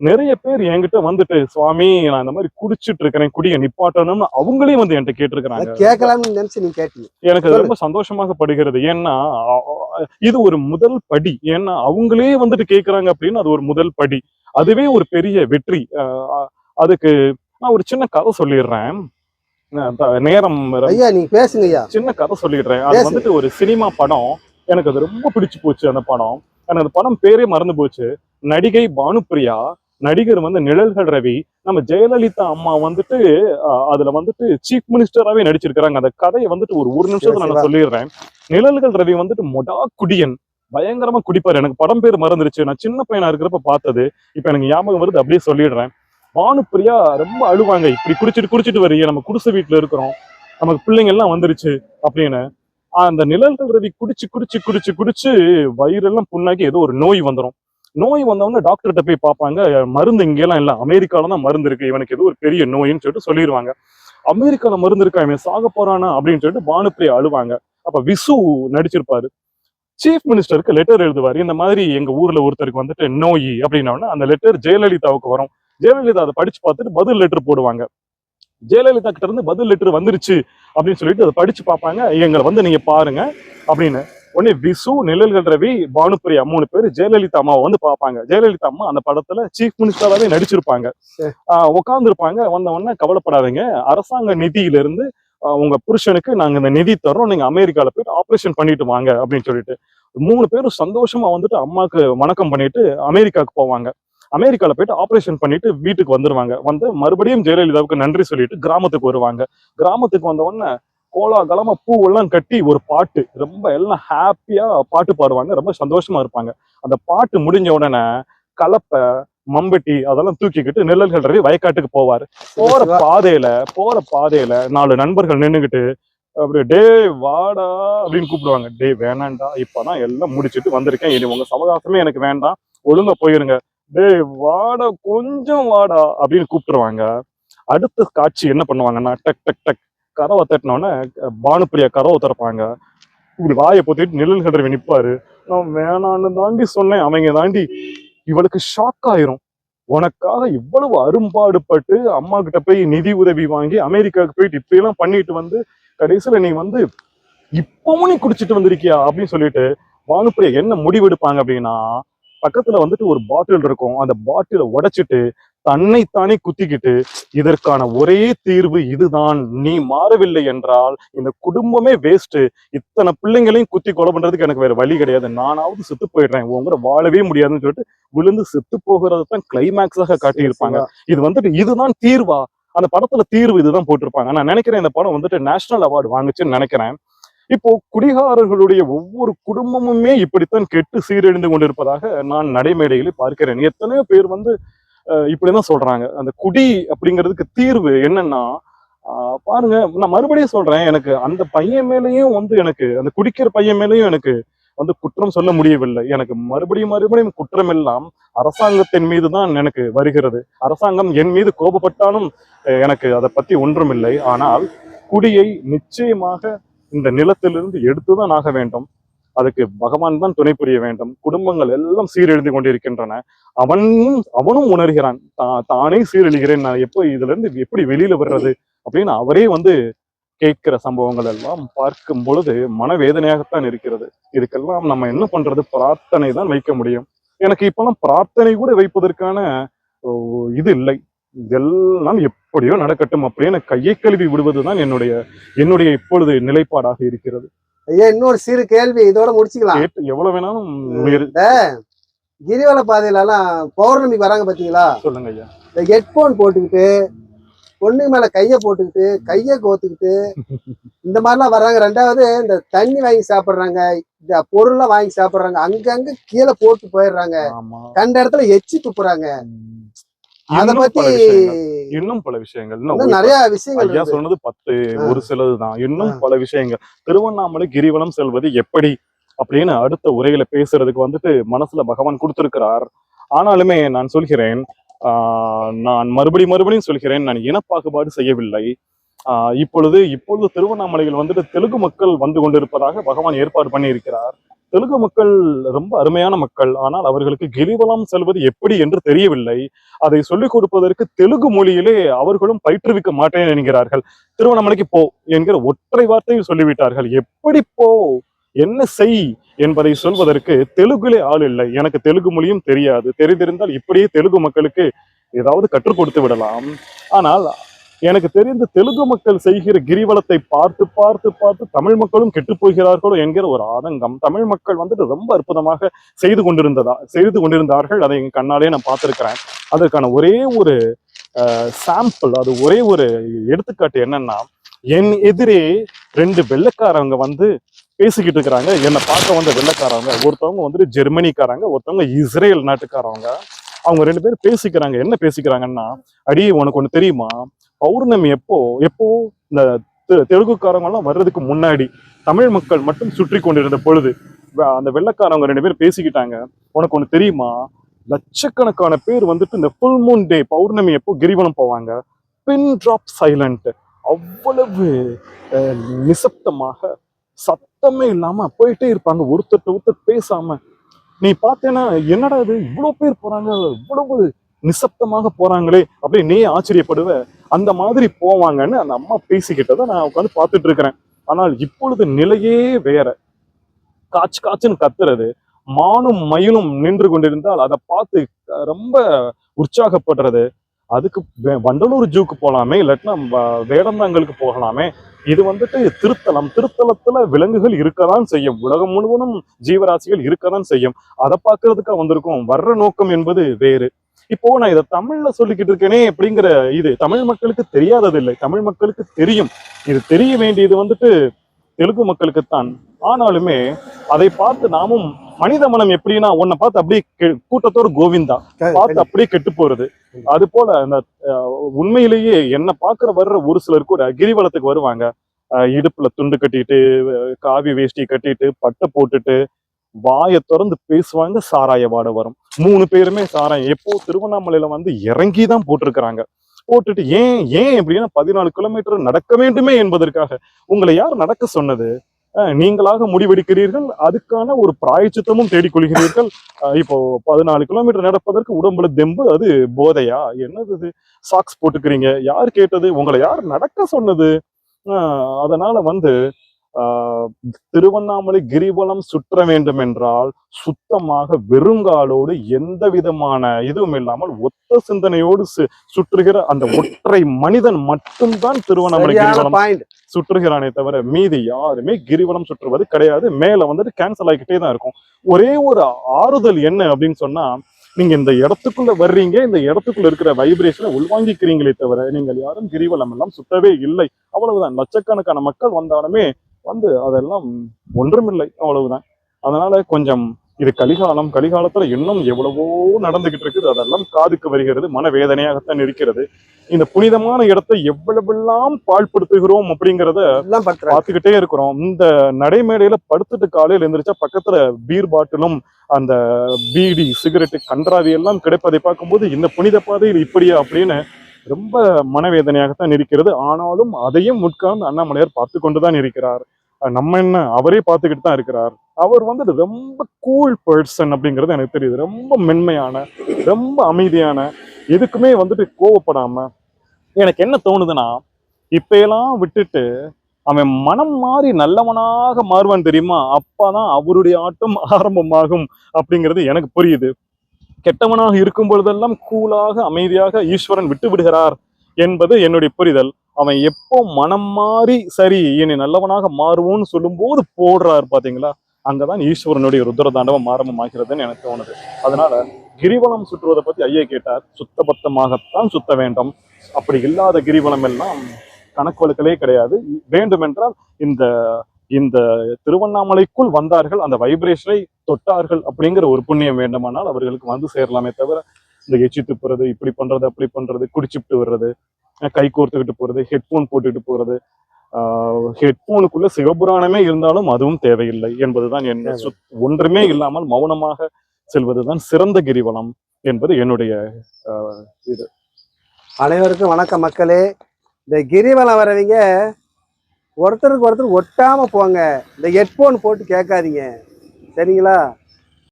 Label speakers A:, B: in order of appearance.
A: நிறைய பேர் என்கிட்ட வந்துட்டு சுவாமி நான் இந்த மாதிரி குடிச்சிட்டு இருக்கிறேன் குடிய நிப்பாட்டணும்னு அவங்களே வந்து என்கிட்ட கேட்டிருக்கிறாங்க.
B: கேட்கலாம்னு நினைச்சு நீங்க கேட்டீங்க.
A: எனக்கு அது ரொம்ப சந்தோஷமாக படுகிறது ஏன்னா இது ஒரு முதல் படி. ஏன்னா அவங்களே வந்துட்டு கேக்குறாங்க அப்படின்னு அது ஒரு முதல் படி. அதுவே ஒரு பெரிய வெற்றி. அதுக்கு நான் ஒரு சின்ன கதை சொல்லிடுறேன். நேரம்
B: ஐயா நீங்க பேசுங்க ஐயா.
A: சின்ன கதை சொல்லிடுறேன். அது. வந்துட்டு ஒரு சினிமா படம். எனக்கு அது ரொம்ப பிடிச்சு போச்சு அந்த படம். எனக்கு அந்த படம் பேரே மறந்து போச்சு. நடிகை பானுப்பிரியா நடிகர் வந்து நிழல்கள் ரவி. நம்ம ஜெயலலிதா அம்மா வந்துட்டு அதுல வந்துட்டு சீஃப் மினிஸ்டராவே நடிச்சிருக்கிறாங்க. அந்த கதையை வந்துட்டு ஒரு ஒரு நிமிஷத்துல. நான் சொல்லிடுறேன். நிழல்கள் ரவி வந்துட்டு மொடா குடியன். பயங்கரமா குடிப்பாரு. எனக்கு படம் பேர் மறந்துருச்சு. நான் சின்ன பையனா இருக்கிறப்ப பார்த்தது. இப்ப எனக்கு ஞாபகம் வருது அப்படியே சொல்லிடுறேன். பானுப்பிரியா ரொம்ப அழுவாங்க. இப்படி குடிச்சிட்டு குடிச்சிட்டு வரீங்க நம்ம குடிசை வீட்டுல இருக்கிறோம். நமக்கு பிள்ளைங்க எல்லாம் வந்துருச்சு அப்படின்னு. அந்த நிழல்கள் ரவி குடிச்சு குடிச்சு குடிச்சு குடிச்சு வயிறெல்லாம் புண்ணாக்கி ஏதோ ஒரு நோய் வந்துடும் நோய் வந்தவொடனே டாக்டர்கிட்ட போய் பார்ப்பாங்க. மருந்து இங்கெல்லாம் இல்லை. அமெரிக்கால தான் மருந்து இருக்கு. இவனுக்கு எது ஒரு பெரிய நோயின்னு சொல்லிட்டு சொல்லிடுவாங்க அமெரிக்கால மருந்து இருக்கா? இவன் சாக போறானா? அப்படின்னு சொல்லிட்டு பானுப்பிரியா அழுவாங்க. அப்ப விசு நடிச்சிருப்பாரு. சீஃப் மினிஸ்டருக்கு லெட்டர் எழுதுவாரு. இந்த மாதிரி எங்க ஊர்ல ஒருத்தருக்கு வந்துட்டு நோய் அப்படின்னா அந்த லெட்டர் ஜெயலலிதாவுக்கு வரும். ஜெயலலிதா அதை படிச்சு பார்த்துட்டு பதில் லெட்டர் போடுவாங்க. ஜெயலலிதா கிட்ட இருந்து பதில் லெட்டர் வந்துருச்சு அப்படின்னு சொல்லிட்டு அதை படிச்சு பார்ப்பாங்க. எங்களை வந்து நீங்க பாருங்க அப்படின்னு உடனே விசு நிழல்கள் ரவி பானுப்பிரியா மூணு பேர் ஜெயலலிதா அம்மாவை வந்து பார்ப்பாங்க. ஜெயலலிதா அம்மா அந்த படத்துல சீஃப் மினிஸ்டராகவே நடிச்சிருப்பாங்க.
B: சரி.
A: உட்கார்ந்து இருப்பாங்க வந்த உடனே கவலைப்படாதீங்க. அரசாங்க நிதியில இருந்து ஆஹ், உங்க புருஷனுக்கு நாங்க இந்த நிதி தர்றோம். நீங்க அமெரிக்கால போயிட்டு ஆபரேஷன் பண்ணிட்டு வாங்க அப்படின்னு சொல்லிட்டு. மூணு பேரும் சந்தோஷமா வந்துட்டு அம்மாக்கு வணக்கம் பண்ணிட்டு அமெரிக்காவுக்கு போவாங்க. அமெரிக்கால போயிட்டு ஆபரேஷன் பண்ணிட்டு வீட்டுக்கு வந்துருவாங்க. வந்து மறுபடியும் ஜெயலலிதாவுக்கு நன்றி சொல்லிட்டு கிராமத்துக்கு வருவாங்க. கிராமத்துக்கு வந்த உடனே கோலாகலமா பூவெல்லாம் கட்டி ஒரு பாட்டு. ரொம்ப எல்லாம் ஹாப்பியா பாட்டு பாடுவாங்க. ரொம்ப சந்தோஷமா இருப்பாங்க. அந்த பாட்டு முடிஞ்ச உடனே கலப்பை மம்பட்டி அதெல்லாம் தூக்கிக்கிட்டு நிழல்கள் ரவி வயக்காட்டுக்கு போவாரு. போற. பாதையில போற பாதையில நாலு நண்பர்கள் நின்னுகிட்டு அப்படியே டே வாடா அப்படின்னு கூப்பிடுவாங்க. டே வேணாண்டா. இப்பதான் எல்லாம் முடிச்சிட்டு வந்திருக்கேன். இனி உங்க சவகாசமே எனக்கு வேண்டாம். ஒழுங்கா போயிருங்க. டேய் வாடா கொஞ்சம் வாடா அப்படின்னு கூப்பிட்டுருவாங்க. அடுத்த காட்சி என்ன பண்ணுவாங்கன்னா டக் டக் டக் கதவை தட்டினோடனே பானுப்பிரியா கதவை திறப்பாங்க. இப்படி வாயை பொத்திட்டு நிழல் ரவி நிப்பாரு. நான் வேணான்னு தாண்டி சொன்னேன் அவங்க தாண்டி. இவளுக்கு ஷாக் ஆயிரும். உனக்காக இவ்வளவு அரும்பாடுபட்டு அம்மா கிட்ட போய் நிதி உதவி வாங்கி அமெரிக்காவுக்கு போயிட்டு இப்படியெல்லாம் பண்ணிட்டு வந்து கடைசியில நீ வந்து இப்பவும் நீ குடிச்சிட்டு வந்திருக்கியா அப்படின்னு சொல்லிட்டு வானுப்பிரியா என்ன முடிவெடுப்பாங்க அப்படின்னா பக்கத்துல வந்துட்டு ஒரு பாட்டில் இருக்கும். அந்த பாட்டில உடைச்சிட்டு தன்னைத்தானே குத்திக்கிட்டு இதற்கான ஒரே தீர்வு இதுதான். நீ மாறவில்லை என்றால் இந்த குடும்பமே வேஸ்ட் இத்தனை பிள்ளைங்களையும் குத்தி கொலை பண்றதுக்கு எனக்கு வேற வழி கிடையாது. நானாவது செத்து போயிடுறேன். உங்க வாழவே முடியாதுன்னு சொல்லிட்டு விழுந்து செத்து போகிறது தான் கிளைமேக்ஸாக காட்டியிருப்பாங்க. இது வந்துட்டு இதுதான் தீர்வா? அந்த படத்துல தீர்வு இதுதான் போட்டிருப்பாங்க. நான் நினைக்கிறேன் இந்த படம் வந்துட்டு நேஷனல் அவார்டு வாங்குச்சுன்னு நினைக்கிறேன். இப்போ குடிகாரர்களுடைய ஒவ்வொரு குடும்பமுமே இப்படித்தான் கெட்டு சீரழிந்து கொண்டிருப்பதாக நான் நடைமேடையிலே பார்க்கிறேன். எத்தனையோ பேர் வந்து இப்படிதான் சொல்றாங்க. அந்த குடி அப்படிங்கிறதுக்கு தீர்வு என்னன்னா பாருங்க நான் மறுபடியும் சொல்றேன் எனக்கு அந்த பையன் மேலேயும் வந்து எனக்கு அந்த குடிக்கிற பையன் மேலேயும் எனக்கு வந்து குற்றம் சொல்ல முடியவில்லை. எனக்கு மறுபடியும் மறுபடியும் குற்றம் எல்லாம் அரசாங்கத்தின் மீது தான் எனக்கு வருகிறது. அரசாங்கம் என் மீது கோபப்பட்டாலும் எனக்கு அதை பத்தி ஒன்றுமில்லை. ஆனால் குடியை நிச்சயமாக இந்த நிலத்திலிருந்து எடுத்துதான் ஆக வேண்டும். அதுக்கு பகவான் தான் துணை புரிய வேண்டும். குடும்பங்கள் எல்லாம் சீரெழுந்து கொண்டிருக்கின்றன. அவனும் அவனும் உணர்கிறான். தா- தானே சீரழிகிறேன். நான் எப்போ இதுல இருந்து எப்படி வெளியில வர்றது அப்படின்னு அவரே வந்து கேட்கிற சம்பவங்கள் எல்லாம் பார்க்கும் பொழுது மனவேதனையாகத்தான் இருக்கிறது. இதுக்கெல்லாம் நம்ம என்ன பண்றது? பிரார்த்தனை தான் வைக்க முடியும். எனக்கு இப்பெல்லாம் பிரார்த்தனை கூட வைப்பதற்கான ஓ, இது இல்லை. இதெல்லாம் எப்படியோ நடக்கட்டும் அப்படின்னு கையை கழுவி விடுவதுதான் என்னுடைய என்னுடைய இப்பொழுது நிலைப்பாடாக இருக்கிறது.
B: ஐயா இன்னொரு சிறு கேள்வி இதோட முடிச்சுக்கலாம்.
A: எவ்வளவு வேணாலும்
B: கிரிவல பாதையில எல்லாம் பௌர்ணமிக்கு வராங்க பாத்தீங்களா?
A: சொல்லுங்க ஐயா.
B: இந்த ஹெட்போன் போட்டுக்கிட்டு பொண்ணு மேல கைய போட்டுக்கிட்டு கைய கோத்துக்கிட்டு இந்த மாதிரிலாம் வர்றாங்க. ரெண்டாவது இந்த தண்ணி வாங்கி சாப்பிடுறாங்க இந்த பொருள்லாம் வாங்கி சாப்பிடுறாங்க. அங்கங்க கீழே போட்டு போயிடுறாங்க. கண்ட இடத்துல எச்சி துப்புறாங்க. அத
A: இன்னும்
B: பத்தி
A: பல விஷயங்கள். இன்னும் பல விஷயங்கள் இன்னும்
B: இன்னும் நிறைய விஷயங்கள்
A: ஐயா. சொன்னது பத்து. ஒரு சிலதுதான் இன்னும்
B: ஆ.
A: பல விஷயங்கள் திருவண்ணாமலை கிரிவலம் செல்வது எப்படி அப்படின்னு அடுத்த உரையில பேசுறதுக்கு வந்துட்டு மனசுல பகவான் கொடுத்திருக்கிறார் ஆனாலுமே நான் சொல்கிறேன் ஆஹ் நான் மறுபடி மறுபடியும் சொல்கிறேன் நான் இனப்பாகுபாடு செய்யவில்லை ஆஹ் இப்பொழுது இப்பொழுது திருவண்ணாமலையில் வந்துட்டு தெலுங்கு மக்கள் வந்து கொண்டிருப்பதாக பகவான் ஏற்பாடு பண்ணி இருக்கிறார் தெலுங்கு மக்கள் ரொம்ப அருமையான மக்கள். ஆனால் அவர்களுக்கு கிரிவலம் செல்வது எப்படி என்று தெரியவில்லை. அதை சொல்லிக் கொடுப்பதற்கு தெலுங்கு மொழியிலே அவர்களும் பயிற்றுவிக்க மாட்டேன் என்கிறார்கள். திருவண்ணாமலைக்கு போ என்கிற ஒற்றை வார்த்தையும் சொல்லிவிட்டார்கள். எப்படி போ? என்ன செய்? என்பதை சொல்வதற்கு தெலுங்குலே ஆள் இல்லை. எனக்கு தெலுங்கு மொழியும் தெரியாது. தெரிந்திருந்தால் இப்படியே தெலுங்கு மக்களுக்கு ஏதாவது கற்றுக் கொடுத்து விடலாம். ஆனால் எனக்கு தெரிந்து தெலுங்கு மக்கள் செய்கிற கிரிவலத்தை பார்த்து பார்த்து பார்த்து தமிழ் மக்களும் கெட்டு போகிறார்களோ என்கிற ஒரு ஆதங்கம் தமிழ் மக்கள் வந்துட்டு ரொம்ப அற்புதமாக செய்து கொண்டிருந்ததா செய்து கொண்டிருந்தார்கள். அதை என் கண்ணாலே நான் பார்த்துருக்கிறேன். அதற்கான ஒரே ஒரு சாம்பிள் அது ஒரே ஒரு எடுத்துக்காட்டு என்னன்னா என் எதிரே ரெண்டு வெள்ளைக்காரங்க வந்து பேசிக்கிட்டு இருக்கிறாங்க. என்னை பார்க்க வந்த வெள்ளைக்காரங்க ஒருத்தவங்க வந்துட்டு ஜெர்மனிக்காரங்க ஒருத்தவங்க இஸ்ரேல் நாட்டுக்காரவங்க அவங்க ரெண்டு பேரும் பேசிக்கிறாங்க. என்ன பேசிக்கிறாங்கன்னா அடி உனக்கு ஒன்று தெரியுமா? பௌர்ணமி எப்போ எப்போ இந்த தெ- வர்றதுக்கு முன்னாடி தமிழ் மக்கள் மட்டும் சுற்றி கொண்டிருந்த பொழுது அந்த வெள்ளைக்காரவங்க ரெண்டு பேரும் பேசிக்கிட்டாங்க. உனக்கு ஒன்று தெரியுமா? லட்சக்கணக்கான பேர் வந்துட்டு இந்த ஃபுல் மூன் டே பௌர்ணமி எப்போ கிரிவலம் போவாங்க? பின் ட்ராப் சைலண்ட் அவ்வளவு நிசப்தமாக சத்தமே இல்லாமல் போயிட்டே இருப்பாங்க. ஒருத்தர் ஒருத்தர் பேசாம. நீ பார்த்தேன்னா என்னடா இது? இவ்வளோ பேர் போறாங்க. இவ்வளவு நிசப்தமாக போறாங்களே அப்படின்னு நீ ஆச்சரியப்படுவ. அந்த மாதிரி போவாங்கன்னு அந்த அம்மா பேசிக்கிட்டதை நான் உட்காந்து பார்த்துட்டு இருக்கிறேன் ஆனால் இப்பொழுது நிலையே வேற. காச்சு காச்சுன்னு கத்துறது மானும் மயிலும் நின்று கொண்டிருந்தால் அதை பார்த்து ரொம்ப உற்சாகப்படுறது. அதுக்கு வண்டலூர் ஜூக்கு போகலாமே இல்லாட்டினா வேடந்தாங்கலுக்கு போகலாமே. இது வந்துட்டு திருத்தலம் திருத்தலத்துல விலங்குகள் இருக்கதான் செய்யும். உலகம் முழுவதும் ஜீவராசிகள் இருக்கதான் செய்யும். அதை பார்க்கறதுக்கா வந்திருக்கும். வர்ற நோக்கம் என்பது வேறு. இப்போ நான் இதை தமிழ்ல சொல்லிக்கிட்டு இருக்கேனே அப்படிங்கிற இது தமிழ் மக்களுக்கு தெரியாதது இல்லை தமிழ் மக்களுக்கு தெரியும். இது தெரிய வேண்டியது வந்துட்டு தெலுங்கு மக்களுக்குத்தான். ஆனாலுமே அதை பார்த்து நாமும் மனித மனம் எப்படின்னா உன்னை பார்த்து அப்படியே கூட்டத்தோட கோவிந்தா. பார்த்து அப்படியே கெட்டு போறது. அது போல அந்த உண்மையிலேயே என்ன பார்க்கிற வர்ற ஒரு சிலர் கூட கிரிவலத்துக்கு வருவாங்க. இடுப்புல துண்டு கட்டிட்டு காவி வேஷ்டி கட்டிட்டு பட்டை போட்டுட்டு வாயை திறந்து பேசுவாங்க சாராய வாடை வரும். மூணு பேருமே சாராயம். எப்போ திருவண்ணாமலையில வந்து இறங்கி தான் போட்டிருக்கிறாங்க. போட்டுட்டு ஏன் ஏன் எப்படின்னா பதினாலு கிலோமீட்டர் நடக்க வேண்டுமே என்பதற்காக. உங்களை யார் நடக்க சொன்னது? நீங்களாக முடிவெடுக்கிறீர்கள் அதுக்கான ஒரு பிராயச்சித்தமும் தேடிக்கொள்கிறீர்கள் அஹ், இப்போ பதினாலு கிலோமீட்டர் நடப்பதற்கு உடம்புல தெம்பு அது போதையா? என்னது இது? சாக்ஸ் போட்டுக்கிறீங்க. யார் கேட்டது? உங்களை யார் நடக்க சொன்னது? அதனால வந்து திருவண்ணாமலை கிரிவலம் சுற்ற வேண்டும் என்றால் சுத்தமாக வெறுங்காலோடு எந்த விதமான இதுவும் இல்லாமல் ஒத்த சிந்தனையோடு சு- சுற்றுகிற அந்த ஒற்றை மனிதன் மட்டும்தான் திருவண்ணாமலை கிரிவலம் சுற்றுகிறானே தவிர மீதி யாருமே கிரிவலம் சுற்றுவது கிடையாது. மேல வந்துட்டு கேன்சல் ஆகிக்கிட்டே தான் இருக்கும். ஒரே ஒரு ஆறுதல் என்ன அப்படின்னு சொன்னா நீங்க இந்த இடத்துக்குள்ள வர்றீங்க இந்த இடத்துக்குள்ள இருக்கிற வைப்ரேஷனை உள்வாங்கிக்கிறீங்களே தவிர நீங்கள் யாரும் கிரிவலம் எல்லாம் சுத்தவே இல்லை. அவ்வளவுதான். லட்சக்கணக்கான மக்கள் வந்தாலுமே வந்து அதெல்லாம் ஒன்றுமில்லை அவ்வளவுதான். அதனால கொஞ்சம் இது கலிகாலம் கலிகாலத்துல இன்னும் எவ்வளவோ நடந்துகிட்டு இருக்குது. அதெல்லாம் காதுக்கு வருகிறது மனவேதனையாகத்தான் இருக்கிறது. இந்த புனிதமான இடத்தை எவ்வளவெல்லாம் பாழ்படுத்துகிறோம் அப்படிங்கிறத பார்த்துக்கிட்டே இருக்கிறோம். இந்த நடைமேடையில படுத்துட்டு காலையில எந்திரிச்சா பக்கத்துல பீர் பாட்டிலும் அந்த பீடி சிகரெட்டு கன்றாவி எல்லாம் கிடைப்பதை பார்க்கும்போது இந்த புனித பாதையில் இப்படியா அப்படின்னு ரொம்ப மனவேதனையாகத்தான் இருக்கிறது. ஆனாலும் அதையும் உட்கார்ந்து அண்ணாமலையார் பார்த்து கொண்டுதான் இருக்கிறார். நம்ம என்ன அவரே பார்த்துக்கிட்டு தான் இருக்கிறார். அவர் வந்து ரொம்ப கூல் பர்சன் அப்படிங்கிறது எனக்கு தெரியுது. ரொம்ப மென்மையான ரொம்ப அமைதியான எதுக்குமே வந்துட்டு கோவப்படாம. எனக்கு என்ன தோணுதுன்னா இப்பெல்லாம் விட்டுட்டு அவன் மனம் மாறி நல்லவனாக மாறுவான் தெரியுமா? அப்பதான் அவருடைய ஆட்டம் ஆரம்பமாகும் அப்படிங்கிறது எனக்கு புரியுது. கெட்டவனாக இருக்கும் பொழுதெல்லாம் கூலாக அமைதியாக ஈஸ்வரன் விட்டு விடுகிறார் என்பது என்னுடைய புரிதல். அவன் எப்போ மனம் மாறி சரி இனி நல்லவனாக மாறுவோன்னு சொல்லும்போது போடுறாரு பாத்தீங்களா? அங்கதான் ஈஸ்வரனுடைய ருத்ரதாண்டவம் ஆரம்பமாகிறதுன்னு எனக்கு தோணுது. அதனால கிரிவலம் சுற்றுவதை பத்தி ஐயா கேட்டார். சுத்தபத்தமாகத்தான் சுத்த வேண்டும். அப்படி இல்லாத கிரிவலம் எல்லாம் கணக்கு வழக்கிலே கிடையாது. வேண்டுமென்றால் இந்த இந்த திருவண்ணாமலைக்குள் வந்தார்கள் அந்த வைப்ரேஷனை தொட்டார்கள் அப்படிங்கிற ஒரு புண்ணியம் வேண்டுமானால் அவர்களுக்கு வந்து சேரலாமே தவிர இந்த எச்சி துப்புறது இப்படி பண்றது அப்படி பண்றது குடிச்சுட்டு வர்றது கை கோர்த்துக்கிட்டு போறது ஹெட்போன் போட்டுக்கிட்டு போறது. ஹெட்போனுக்குள்ள சிவபுராணமே இருந்தாலும் அதுவும் தேவையில்லை என்பதுதான் என் சுத்- ஒன்றுமே இல்லாமல் மௌனமாக செல்வதுதான் சிறந்த கிரிவலம் என்பது என்னுடைய ஆஹ்,
B: அனைவருக்கும் வணக்கம் மக்களே. இந்த கிரிவலம் வரவங்க ஒருத்தருக்கு ஒருத்தர் ஒட்டாம போங்க. இந்த ஹெட்போன் போட்டு கேட்காதீங்க. சரிங்களா?